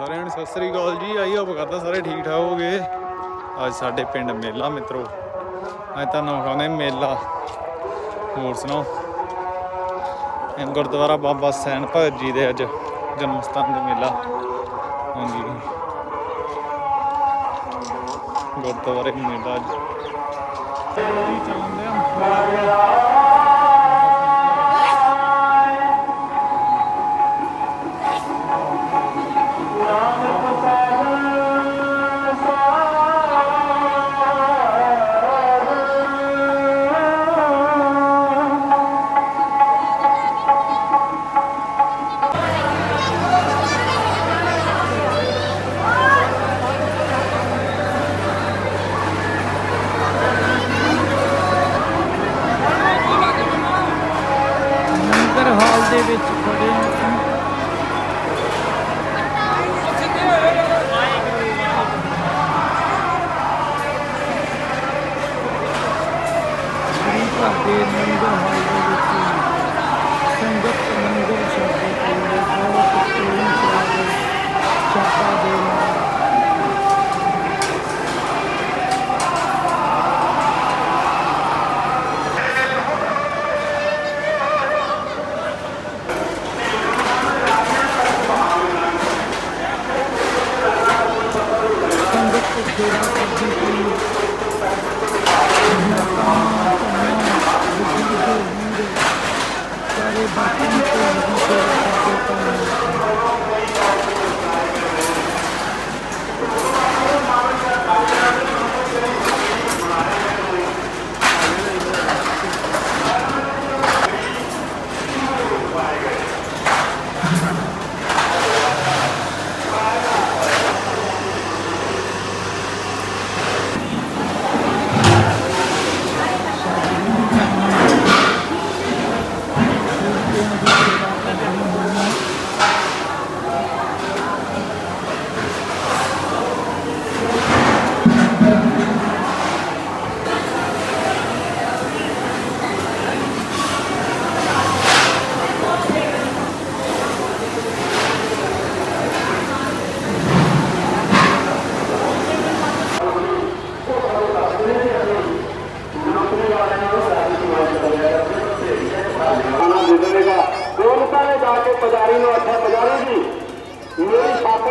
ਸਾਰਿਆਂ ਨੂੰ ਸਤਿ ਸ੍ਰੀ ਅਕਾਲ ਜੀ। ਆਈ ਹੋਪ ਕਰਦਾ ਸਾਰੇ ਠੀਕ ਠਾਕ ਹੋਗੇ ਅੱਜ ਸਾਡੇ ਪਿੰਡ ਮੇਲਾ ਮਿੱਤਰੋ। ਅੱਜ ਤੁਹਾਨੂੰ ਵਿਖਾਉਂਦੇ ਮੇਲਾ। ਹੋਰ ਸੁਣਾਓ? ਇਹ ਗੁਰਦੁਆਰਾ ਬਾਬਾ ਸੈਨ ਭਗਤ ਜੀ ਦੇ ਅੱਜ ਜਨਮ ਸਥਾਨ ਦੇ ਮੇਲਾ। ਹਾਂਜੀ। ਗੁਰਦੁਆਰੇ ਮੇਲਾ ਅੱਜ। ਚੱਲਦੇ ਆ ਹਾਲ ਦੇ ਵਿੱਚ ਖੜੇ ਹਾਂ।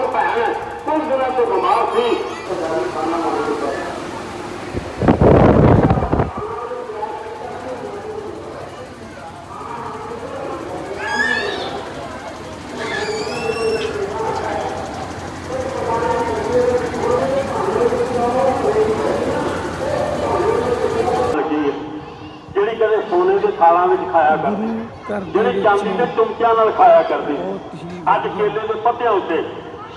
ਮੇਰੀ ਸਾਥਣ ਭੈਣ ਕੁਝ ਦਿਨਾਂ ਤੋਂ ਬਿਮਾਰ ਸੀ ਪੁਜਾਰੀ ਖਾਣਾ ਮੰਗ ਦਿੱਤਾ ਲੱਗੀ ਹੈ ਜਿਹੜੀ ਕਦੇ ਸੋਨੇ ਦੇ ਥਾਲਾਂ ਵਿੱਚ ਖਾਇਆ ਕਰਦੀ ਗੁਰੂ ਘਰ ਦੇ ਜਿਹੜੀ ਚਾਂਦੀ ਦੇ ਵਿੱਚ ਚੁੰਮਕਿਆਂ ਨਾਲ ਖਾਇਆ ਕਰਦੀ ਬਹੁਤ ਹੀ ਅੱਜ ਕੇਲੇ ਦੇ ਪੱਤਿਆਂ ਉੱਤੇ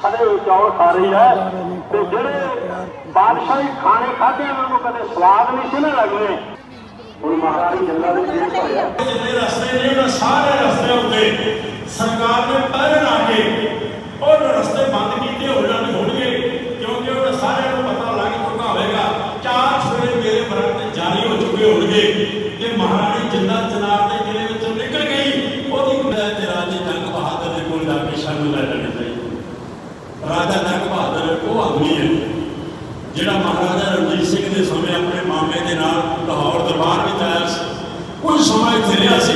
ਹੋਏ ਚੌਲ ਖਾ ਰਹੀ ਹੈ ਤੇ ਜਿਹੜੇ ਬਾਦਸ਼ਾਹੀ ਖਾਣੇ ਖਾਦੇ ਉਹਨਾਂ ਨੂੰ ਕਦੇ ਸਵਾਦ ਨਹੀਂ ਸੀ ਨਾ ਲੱਗਦੇ। ਹੁਣ ਮਹਾਰਾਣੀ ਜੰਗਲਾਂ ਦੇ ਜੇਲ੍ਹ ਭਰਿਆ ਜਿਹੜੇ ਰਸਤੇ ਨੇ ਉਹਨਾਂ ਸਾਰੇ ਰਸਤਿਆਂ ਉੱਤੇ ਸਰਕਾਰ ਨੇ ਪਹਿਰਨ ਆ ਕੇ ਉਹ ਰਸਤੇ ਬੰਦ ਕੀਤੇ ਹੋਣਾ ਨਹੀਂ ਹੋਣਗੇ ਕਿਉਂਕਿ ਉਹਨਾਂ ਸਾਰਿਆਂ ਨੂੰ ਪਤਾ ਲੱਗ ਚੁੱਕਾ ਹੋਵੇਗਾ ਚਾਰ ਸਵੇਰੇ ਮੇਰੇ ਬਰਾਤ ਤੇ ਜਾਰੀ ਹੋ ਚੁੱਕੇ ਹੋਣਗੇ ਕਿ ਮਹਾਰਾਣੀ ਜਿੰਦਾ ਚਨਾਰ ਦੇ ਕਿਲੇ ਵਿੱਚੋਂ ਨਿਕਲ ਗਈ ਉਹਦੀ ਕੁੜਾ ਤੇ ਰਾਜੇ ਜੰਗ ਬਹਾਦਰ ਦੇ ਕੋਲ ਜਾ ਕੇ ਸ਼ਰਨ ਲੈ ਲੈਣੀ ਚਾਹੀਦੀ ਰਾਜਾ ਜੰਗ ਬਹਾਦਰ ਉਹ ਆਦਮੀ ਹੈ ਜਿਹੜਾ ਮਹਾਰਾਜਾ ਰਣਜੀਤ ਸਿੰਘ ਦੇ ਸਮੇਂ ਆਪਣੇ ਮਾਮੇ ਦੇ ਨਾਲ ਲਾਹੌਰ ਦਰਬਾਰ ਵਿੱਚ ਆਇਆ ਸੀ ਕੁਝ ਸਮਾਂ ਇੱਥੇ ਰਿਹਾ ਸੀ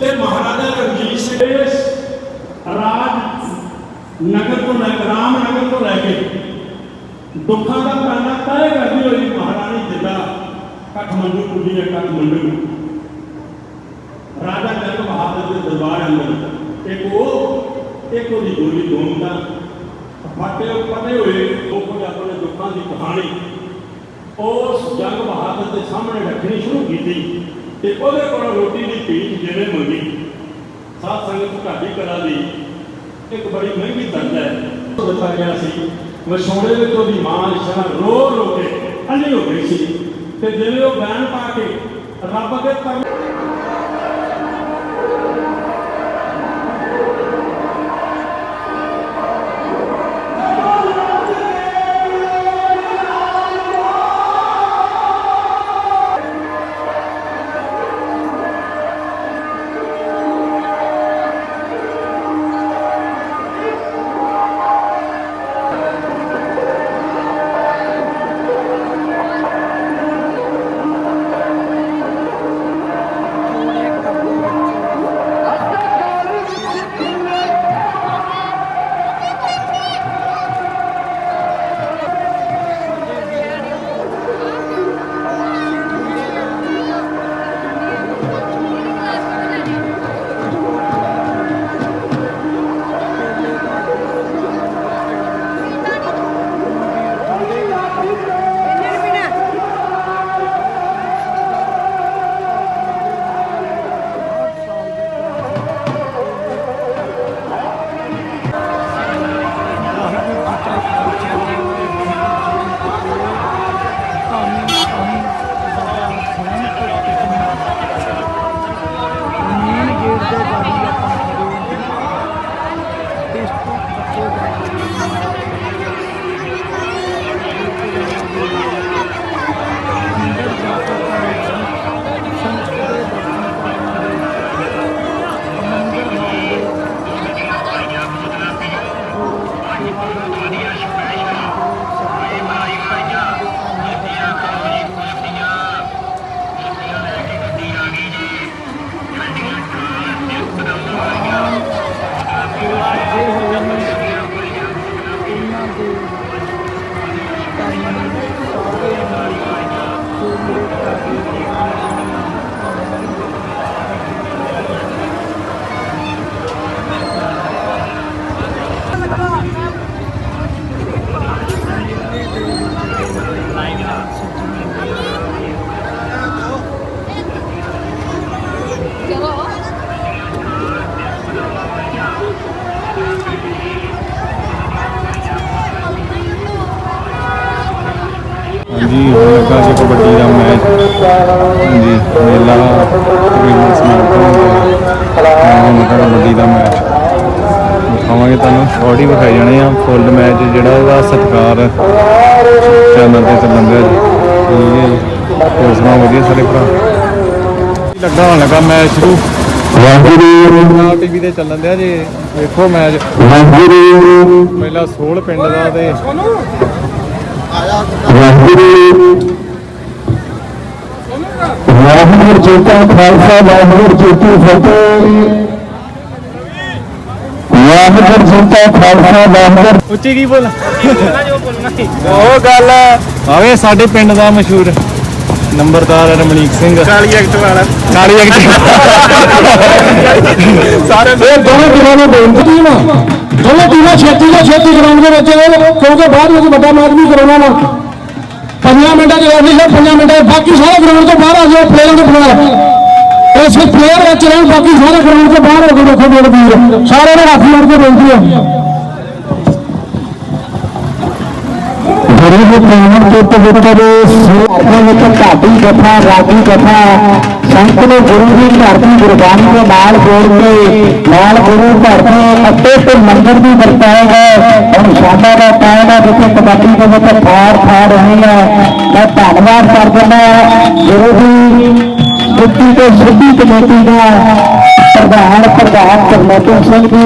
ਤੇ ਮਹਾਰਾਜਾ ਰਣਜੀਤ ਸਿੰਘ ਇਸ ਰਾਜ ਨਗਰ ਤੋਂ ਲੈ ਕੇ ਰਾਮ ਨਗਰ ਤੋਂ ਲੈ ਕੇ ਦੁੱਖਾਂ ਦਾ ਪਾਣਾ ਤੈਅ ਕਰਦੀ ਹੋਈ ਮਹਾਰਾਣੀ ਜਿੱਦਾਂ ਕਠਮੰਡੂ ਪੁੱਜੀ ਹੈ ਕਠਮੰਡੂ ਰਾਜਾ ਜੰਗ ਬਹਾਦਰ ਦੇ ਦਰਬਾਰ ਅੰਦਰ ਇੱਕ ਉਹ, ਇੱਕ ਉਹਦੀ ਗੋਲੀ ਦੋਨਦਾ ਫਾਟੇ ਪਤੇ ਹੋਏ ਲੋਕ ਆਪਣੇ ਦੁੱਖਾਂ ਦੀ ਕਹਾਣੀ। ਉਸ ਜੰਗ ਬਹਾਦਰ ਦੇ ਸਾਹਮਣੇ ਰੱਖਣੀ ਸ਼ੁਰੂ ਕੀਤੀ ਤੇ ਉਹਦੇ ਕੋਲ ਰੋਟੀ ਦੀ ਭੀਖ ਜਿਵੇਂ ਮੰਗੀ। ਸਾਧ ਸੰਗਤ ਢਾਡੀ ਕਲਾ ਦੀ ਇੱਕ ਬੜੀ ਮਹਿੰਗੀ ਦਰਦ ਹੈ। ਉਹ ਦਿੱਤਾ ਗਿਆ ਸੀ। ਵਿਛੋੜੇ ਵਿੱਚ ਉਹਦੀ ਮਾਂ ਇਸ਼ਾਰਾ ਰੋ ਰੋ ਕੇ ਅੰਨੀ ਹੋ ਗਈ ਸੀ। ਤੇ ਜਿਵੇਂ ਉਹ ਬੈਨ ਪਾ ਕੇ ਰੱਬ ਅੱਗੇ ਹਾਂਜੀ ਹੁਣ ਲੱਗਾ ਸੀ ਕਬੱਡੀ ਦਾ ਮੈਚ। ਹਾਂਜੀ ਮੇਲਾ ਤਕਰੀਬਨ ਸਮਾਪਤ ਹੋ ਹੁਣ ਕਬੱਡੀ ਦਾ ਮੈਚ। ਦਿਖਾਵਾਂਗੇ ਤੁਹਾਨੂੰ ਸ਼ਾਰਟ ਹੀ ਵਿਖਾਈ ਜਾਣੇ ਆ। ਫੁੱਲ ਮੈਚ ਜਿਹੜਾ ਉਹਦਾ ਸਤਿਕਾਰ ਚੈਨਲ ਤੇ ਚੱਲਣ ਦਿਆ ਜੀ। ਠੀਕ ਹੈ ਜੀ। ਵਧੀਆ ਸਾਰੇ ਭਰਾ? ਲੱਗਾ ਹੋਣ ਲੱਗਾ ਮੈਚ ਸ਼ੁਰੂ। ਵਾਹਿਗੁਰੂ। ਟੀਵੀ ਤੇ ਚੱਲਣ ਦਿਆ ਜੀ। ਵੇਖੋ ਮੈਚ। ਪਹਿਲਾ ਸੋਲ ਪਿੰਡ ਦਾ ਤੇ ਵਾਹਿਗੁਰੂ ਜੀ ਕਾ ਖਾਲਸਾ ਵਾਹਿਗੁਰੂ ਜੀ ਕੀ ਫਤਿਹ। ਵਾਹਿਗੁਰੂ ਜੀ ਕਾ ਖਾਲਸਾ ਵਾਹਿਗੁਰੂ ਉੱਚੀ ਕੀ ਬੋਲ? ਉਹ ਗੱਲ ਆਵੇ ਸਾਡੇ ਪਿੰਡ ਦਾ ਮਸ਼ਹੂਰ ਨੰਬਰਦਾਰ ਰਮਣੀਕ ਸਿੰਘ। ਕਾਲੀ ਐਕਟ ਵਾਲਾ। ਕਾਲੀ ਐਕਟ। ਸਾਰੇ ਇਹ ਦੋਵੇਂ ਟੀਮਾਂ ਨੂੰ ਬੇਨਤੀ ਨਾ ਦੋਵੇਂ ਟੀਮਾਂ ਛੇਤੀ ਤੋਂ ਛੇਤੀ ਗਰਾਊਂਡ ਦੇ ਵਿੱਚ ਆਉਣ ਕਿਉਂਕਿ ਬਾਅਦ ਵਿੱਚ ਵੱਡਾ ਮੈਚ ਵੀ ਕਰਾਉਣਾ ਵਾ। ਪੰਜਾਂ ਮਿੰਟਾਂ ਚ ਰਹਿਣੀ ਹੈ ਪੰਜਾਂ ਮਿੰਟਾਂ 'ਚ ਬਾਕੀ ਸਾਰੇ ਗਰਾਊਂਡ ਤੋਂ ਬਾਹਰ ਆ ਜਾਓ ਪਲੇਅਰਾਂ ਦੇ ਪਲੇਅਰ ਇਸ ਪਲੇਅਰ ਵਿੱਚ ਰਹਿਣ, ਬਾਕੀ ਸਾਰੇ ਗਰਾਊਂਡ ਤੋਂ ਬਾਹਰ ਹੋ ਕੇ ਦੇਖੋ ਮੇਰੇ ਵੀਰ। ਸਾਰਿਆਂ ਨੇ ਹੱਥ ਮਾਰ ਕੇ ਬੇਨਤੀ ਹੈ ਗਰੀਬ ਪ੍ਰੇਮ ਕੇ ਪਵਿੱਤਰ ਆਪਣੇ ਵਿੱਚ ਢਾਡੀ ਕਥਾ ਰਾਗੀ ਕਥਾ ਸੰਤ ਨੇ ਗੁਰੂ ਦੀ ਧਰਤੀ ਗੁਰਬਾਣੀ ਦੇ ਨਾਲ ਜੋੜ ਕੇ ਨਾਲ ਗੁਰੂ ਘਰ ਦੇ ਅੱਤੇ ਤੇ ਮੰਦਰ ਵੀ ਵਰਤਾਇਆ ਹੈ ਹੁਣ ਸ਼ਾਮਾ ਦਾ ਟਾਈਮ ਹੈ ਜਿੱਥੇ ਕਬੱਡੀ ਦੇ ਵਿੱਚ ਫਾੜ ਫਾੜ ਰਹੀ ਹੈ ਮੈਂ ਧੰਨਵਾਦ ਕਰ ਦਿੰਦਾ ਗੁਰੂ ਤੇ ਸਿੱਧੀ ਕਮੇਟੀ ਦਾ ਪ੍ਰਧਾਨ ਪ੍ਰਧਾਨ ਕਰਮੋਤਨ ਸਿੰਘ ਜੀ,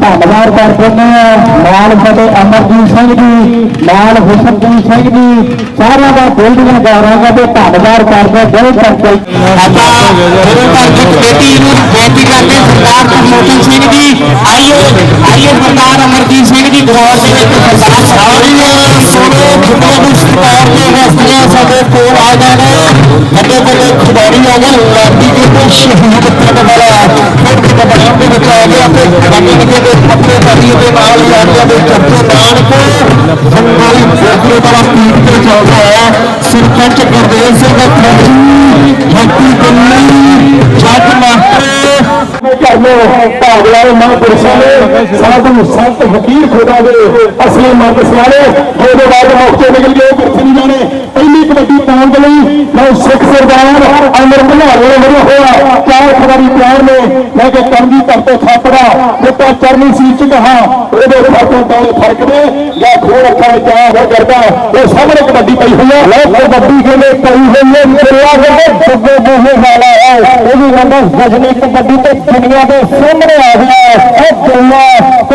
ਧੰਨਵਾਦ ਕਰਦੇ ਨੇ ਨਾਲ ਸਾਡੇ ਅਮਰਜੀਤ ਸਿੰਘ ਜੀ, ਨਾਲ ਹੁਸਨਜੀਤ ਸਿੰਘ ਜੀ, ਸਾਰਿਆਂ ਦਾ ਦਿਲ ਦੀਆਂ ਗੌਰਵਾਂ ਦਾ ਧੰਨਵਾਦ ਕਰਦੇ ਬਹੁਤ ਕਰਕੇ। ਆਪਾਂ ਗੁਰੂ ਨੂੰ ਬੇਨਤੀ ਕਰਦੇ ਸਰਦਾਰ ਕਰਮੋਤਨ ਸਿੰਘ ਜੀ ਆਈਏ ਆਈਏ ਸਰਦਾਰ ਅਮਰਜੀਤ ਸਿੰਘ ਜੀ, ਗੌਰ ਦੇ ਵਿੱਚ ਸਰਦਾਰ ਸੋਨੇ ਖੁੱਡੀਆਂ ਨੂੰ ਸਰਕਾਰ ਦੇ ਹਸਤੀਆਂ ਸਾਡੇ ਕੋਲ ਆ ਜਾਣ ਵੱਡੇ ਵੱਡੇ ਖਿਡਾਰੀ ਆ ਗਏ। ਲਾਡੀ ਜੀ ਦੇ ਸ਼ਹੀਦ ਕਰਨ ਵਾਲਾ ਫਿਰ ਵੀ ਦੇ ਵਿੱਚ ਆ ਗਿਆ ਤੇ ਕਬੱਡੀ ਦੇ ਪੱਤੇ ਧਰੀ ਦੇ ਨਾਲ ਯਾਰੀਆਂ ਦੇ ਚੱਕੇ ਨਾਨਕ ਸੰਗਾਲੀ ਫੋਟੋ ਵਾਲਾ ਪੀਰ ਤੇ ਚੱਲਦਾ ਹੈ ਸਰਪੰਚ ਗੁਰਦੇਵ ਸਿੰਘ ਫੌਜੀ ਹੈਪੀ ਦਿੱਲੀ ਜੱਜ ਮਾਸਟਰ ਘਰ ਨੂੰ ਭਾਗ ਲਾਏ ਮਹਾਂਪੁਰਸ਼ਾਂ ਨੇ ਸਾਧੂ ਸੰਤ ਫਕੀਰ ਖੁਦਾ ਦੇ ਅਸਲੀ ਮੰਗ ਸਿਆਣੇ, ਉਹਦੇ ਬਾਅਦ ਮੌਕੇ ਨਿਕਲ ਗਏ ਕਿੱਥੇ ਨਹੀਂ ਜਾਣੇ ਪਹਿਲੀ ਕਬੱਡੀ ਪਾਉਣ ਦੇ ਲਈ ਮੈਂ ਸਿੱਖ ਸਰਦਾਰ ਅਮਰ ਬੁਲਾਰੇ ਮੇਰੇ ਹੋਇਆ ਚਾਰ ਖਿਡਾਰੀ ਪਿਆਰ ਨੇ ਮੈਂ ਕਿ ਕਰਮੀ ਧਰਤੇ ਥਾਪੜਾ ਦਿੱਤਾ ਚਰਨੀ ਸੀ ਚਗਹਾ ਉਹਦੇ ਫਰਕਾਂ ਤੋਂ ਫ਼ਰਕ ਨੇ ਜਾਂ ਖੋੜ ਅੱਖਾਂ ਵਿੱਚ ਆ ਹੋ ਕਰਦਾ ਉਹ ਸਾਹਮਣੇ ਕਬੱਡੀ ਪਈ ਹੋਈ ਹੈ ਲੋਕ ਕਬੱਡੀ ਕਹਿੰਦੇ ਪਈ ਹੋਈ ਹੈ ਮੇਰਾ ਕਹਿੰਦੇ ਬੱਗੇ ਬੋਹੇ ਵਾਲਾ ਹੈ ਉਹ ਵੀ ਕਹਿੰਦਾ ਵਜਨੀ ਕਬੱਡੀ ਤੇ ਦੁਨੀਆ ਦੇ ਸਾਹਮਣੇ ਆ ਗਿਆ ਉਹ ਦੁਨੀਆ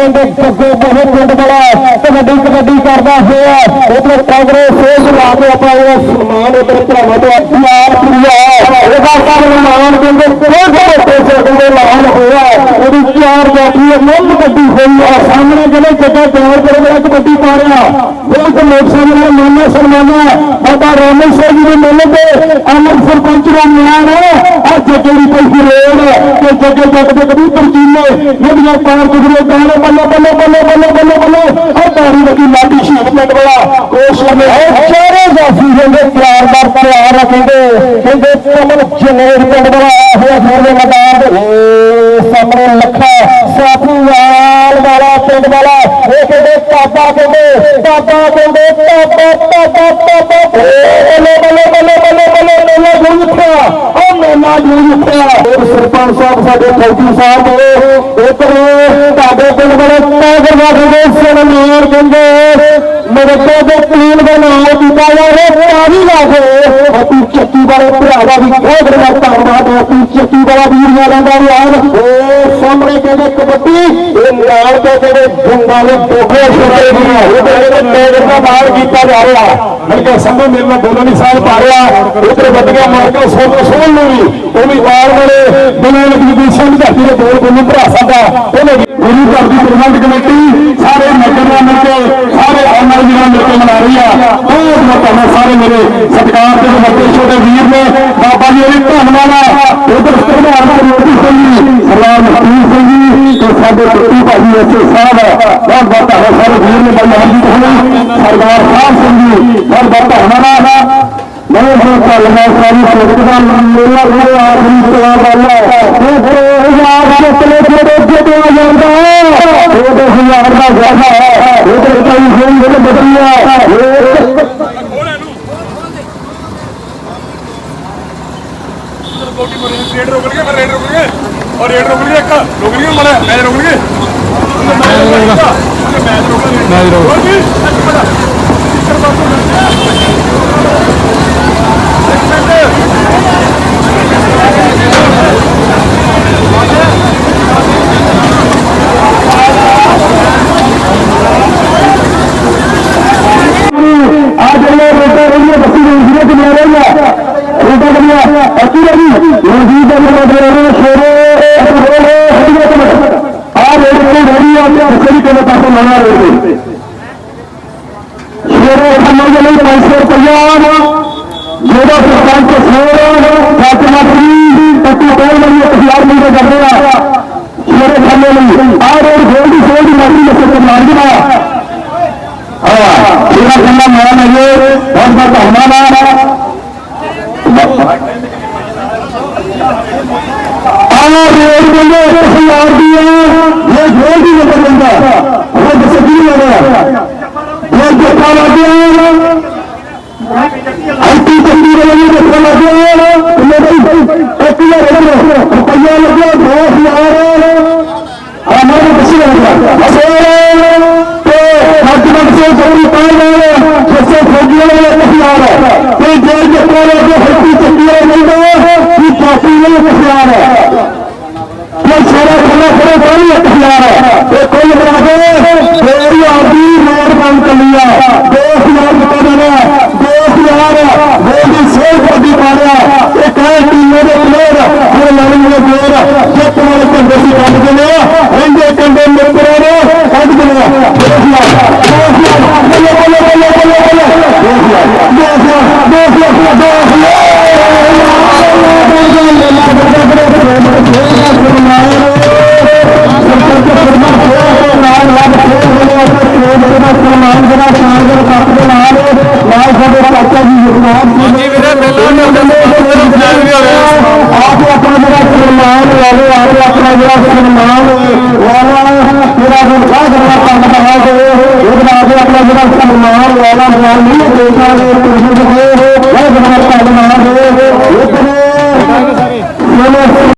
ਕਹਿੰਦੇ ਬੱਗੇ ਬੋਹੇ ਪਿੰਡ ਵਾਲਾ ਕਬੱਡੀ ਕਬੱਡੀ ਕਰਦਾ ਹੋਇਆ। ਉਹਦੇ ਕਾਂਗਰਸ ਸੇਜ ਲਾ ਕੇ ਆਪਾਂ ਇਹ ਸਨਮਾਨ ਉਹਦੇ ਭਰਾਵਾਂ ਤੋਂ ਪਿਆਰ ਪ੍ਰਿਆ ਉਹਦਾ ਸਨਮਾਨ ਕਹਿੰਦੇ ਕੋਈ ਪੈਸੇ ਕਹਿੰਦੇ ਲਾਣ ਹੋਇਆ। ਉਹਦੀ ਚਾਰ ਜਾਤੀ ਮੁੱਲ ਗੱਡੀ ਹੋਈ ਆ। ਸਾਹਮਣੇ ਜਿਹੜੇ ਜੱਗਾ ਚਾਰ ਕਰ ਮੇਰਾ ਕਬੱਡੀ ਪਾ ਰਿਹਾ। ਬਹੁਤ ਲੋਕ ਸਾਹਮਣੇ ਮਾਨਾ ਸਨਮਾਨਾ। ਬਾਬਾ ਰਾਮਨ ਜੀ ਦੇ ਮੇਲੇ ਤੇ ਅਮਰ ਸਰਪੰਚ ਦਾ ਨਿਆਣ ਆ। ਜੱਗੇ ਦੀ ਕੋਈ ਰੋਡ। ਤੇ ਜੱਗੇ ਜੱਗ ਦੇ ਕਬੂਤਰ ਚੀਨੇ ਜਿਹੜੀਆਂ ਪਾਰ ਗੁਜਰੇ ਗਾਣੇ ਬੱਲੇ ਬੱਲੇ ਬੱਲੇ ਬੱਲੇ ਬੱਲੇ ਬੱਲੇ। ਆ ਤਾਰੀ ਲੱਗੀ ਲਾਡੀ ਸ਼ਹੀਦ ਪਿੰਡ ਵਾਲਾ। ਕੋਸ਼ ਨੇ ਚਾਰੇ ਜਾਫੀ ਹੁੰਦੇ ਪਿਆਰ ਦਾ ਪਿਆਰ ਰੱਖਦੇ ਕਹਿੰਦੇ। ਕਮਲ ਜਨੇਰ ਪਿੰਡ ਵਾਲਾ ਆਇਆ ਹੋਇਆ ਫਿਰ ਮੈਦਾਨ ਦੇ ਸਾਹਮਣੇ ਲੱਖਾ ਸਾਥੀ ਵਾਲ ਵਾਲਾ ਪਿੰਡ ਵਾਲਾ। ਇਹ ਕਹਿੰਦੇ ਪਾਪਾ ਕਹਿੰਦੇ ਪਾਪਾ ਕਹਿੰਦੇ ਪਾਪਾ ਪਾਪਾ ਪਾਪਾ ਬੱਲੇ ਬੱਲੇ ਬੱਲੇ ਮੇਲਾ ਜੁੜ ਉੱਠਿਆ ਉਹ ਉੱਠਿਆ ਸਰਪੰਚ ਸਾਹਿਬ ਸਾਡੇ ਫੌਜੀ ਸਾਹਿਬ ਨੇ ਤੁਹਾਡੇ ਪਿੰਡ ਵਾਲੇ ਕਾਗਰਵਾਦ ਦੇ ਸਨਮਾਨ ਕਹਿੰਦੇ ਮੇਰੇ ਕੋਲ ਦੇ ਟੀਮ ਦੇ ਨਾਮ ਦਿੱਤਾ ਜਾਵੇ ਪਾਣੀ ਲਾ ਕੇ ਚੱਕੀ ਵਾਲੇ ਭਰਾਵਾ ਵੀ ਬਹੁਤ ਬੜਾ ਧੰਨਵਾਦ। ਆਪਣੀ ਚੱਕੀ ਵਾਲਾ ਵੀਰ ਵਾਲਿਆਂ ਦਾ ਵੀ ਆਨ ਉਹ ਸਾਹਮਣੇ ਕਹਿੰਦੇ ਕਬੱਡੀ ਗਰਾਊਂਡ ਤੋਂ ਜਿਹੜੇ ਜੰਗਾਂ ਦੇ ਟੋਕੇ ਛੋਟੇ ਨਹੀਂ ਉਹਦੇ ਜਿਹੜੇ ਟੇਗਰ ਦਾ ਮਾਰ ਕੀਤਾ ਜਾ ਰਿਹਾ। ਬਲਕਿ ਸੰਭੂ ਮੇਰੇ ਨਾਲ ਬੋਲਣ ਨਹੀਂ ਸਾਹ ਪਾ ਰਿਹਾ ਉਧਰ ਵੱਡੀਆਂ ਮਾਰ ਕੇ ਸੋਨ ਸੋਨ ਨੂੰ ਵੀ। ਉਹ ਵੀ ਵਾਰ ਵਾਲੇ ਬਿਨਾਂ ਲਖਵੀਰ ਸਿੰਘ ਧਰਤੀ ਦੇ ਬੋਲ ਬੋਲੂ ਭਰਾ ਸਾਡਾ। ਉਹਨੇ ਗੁਰੂ ਘਰ ਦੀ ਪ੍ਰਬੰਧ ਕਮੇਟੀ ਸਾਰੇ ਨਗਰ ਨਾਲ ਮਿਲ ਕੇ ਸਾਰੇ ਆਨਰ ਜਿਹੜਾ ਮਿਲ ਕੇ ਮਨਾ ਰਹੀ ਆ। ਬਹੁਤ ਬਹੁਤ ਸਾਰੇ ਮੇਰੇ ਸਤਿਕਾਰ ਦੇ ਵੱਡੇ ਛੋਟੇ ਵੀਰ ਨੇ ਬਾਬਾ ਜੀ ਵੀ ਧੰਨਵਾਦ ਆ। ਉਧਰ ਸਰਦਾਰ ਮੋਦੀ ਸਿੰਘ ਜੀ ਸਰਦਾਰ ਮਹਮੂਦ ਸਿੰਘ ਜੀ। ਤੇ ਸਾਡੇ ਪੱਤੀ ਭਾਜੀ ਐਸੇ ਸਾਹਿਬ ਬਹੁਤ ਬਹੁਤ ਧੰਨਵਾਦ। ਸਾਰੇ ਵੀਰ ਨੇ ਬੜੀ ਹਾਜ਼ਰੀ ਹੋਣੀ ਸਰਦਾਰ ਸਾਹਿਬ ਸਿੰਘ ਜੀ, ਬਹੁਤ ਬਹੁਤ ਧੰਨਵਾਦ। ਆ ਮੈਂ ਹੁਣ ਚੱਲਣਾ ਸਾਰੀ ਸਿੱਖ ਦਾ ਮੇਲਾ ਆਖਰੀ ਸਵਾ ਵਾਲਾ ਉਹ ਫਿਰ ਯਾਦ ਚਲੇ ਜਿਹੜੇ ਜਦੋਂ ਜਾਂਦਾ ਉਹ ਤੇ ਹਜ਼ਾਰ ਦਾ ਵਾਦਾ ਹੈ। ਉਹ ਤੇ ਕਈ ਹੋਈ ਬਦਲਿਆ ਕੋਟੀ ਮਰੇ ਰੇਡ ਰੋਕ ਲਈਏ ਫਿਰ ਰੇਡ ਰੋਕ ਲਈਏ ਔਰ ਰੇਡ ਰੋਕ ਲਈਏ ਇੱਕ ਰੋਕ ਲਈਏ ਮਰੇ ਮੈਚ ਰੋਕ ਲਈਏ ਮੈਚ ਰੋਕ ਲਈਏ ਮੈਚ ਰੋਕ ਜੀ ਇੱਕ ਮਿੰਟ ਸਪੀਕਰ ਬੰਦ ਹੋ ਗਿਆ ਇੱਕ ਮਿੰਟ ਆ ਜਿਹੜੇ ਰੋਟਾ ਰਹੀਆਂ ਬੱਸੀ ਦੇ ਜਿਹੜੇ ਕਿ ਮੈਂ ਰਹੀਆਂ ਰੋਟਾ ਕਰੀਆ ਅੱਛੀ ਰਹੀ ਰਣਜੀਤ ਦਾ ਮੇਰਾ ਦੇ ਰਹੇ ਸ਼ੇਰੇ ਆ ਰੇਡ ਤੇ ਰੇੜੀ ਆ ਤੇ ਅਸਲੀ ਕਿਵੇਂ ਪਾਸੇ ਲਾਉਣਾ ਰੇਡ ਤੇ ਸ਼ੇਰੇ ਸਮਝ ਲਈ 500 ਰੁਪਇਆ ਜਿਹੜਾ ਸਰਪੰਚ ਸੋਰ ਫਾਤਿਮਾ ਜੀ ਪੱਟੀ ਕੋਲ ਲਈ 1000 ਮਿਲ ਕੇ ਕਰਦੇ ਆ ਸ਼ੇਰੇ ਸਮਝ ਲਈ ਆ ਰੇਡ ਗੋਲਡੀ ਸੋਲ ਦੀ ਮਾਰੀ ਮਸੇ ਤੇ ਮਾਰ ਦਿਆ ਹਾਂ ਜਿਹੜਾ ਕਹਿੰਦਾ ਮੈਂ ਨਹੀਂ ਬਹੁਤ ਬਹੁਤ ਧੰਨਵਾਦ ਆਹ ਰੇਡ ਬੰਦੇ ਹਜ਼ਾਰ ਦੀ ਹੈ ਇਹ ਜੋਰ ਦੀ ਨਜ਼ਰ ਬੰਦਾ ਉਹ ਦੱਸ ਕੀ ਹੋ ਰਿਹਾ ਇਹ ਜੱਟਾ ਲੱਗਿਆ ਆਈਟੀ ਚੰਗੀ ਰਹੀ ਜੱਟਾ ਲੱਗਿਆ ਮੇਰੇ ਇੱਕ ਹਜ਼ਾਰ ਰੁਪਈਆ ਲੱਗਿਆ 2000 ਸਨਮਾਨ ਵਾਲੇ ਆਪ ਆਪਣਾ ਜਿਹੜਾ ਸਨਮਾਨ ਵਾਲਾ ਜਿਹੜਾ ਗੁਰਖਾ ਕਰਨਾ ਪੰਡ ਬਣਾ ਕੇ ਉਹਦਾ ਆਪ ਆਪਣਾ ਜਿਹੜਾ ਸਨਮਾਨ ਵਾਲਾ ਮਾਨ ਨਹੀਂ ਦੇ ਪੁਰਸ਼ ਦੇ ਉਹ ਬਣਾ ਪੰਡ ਦੇ ਇਤਨੇ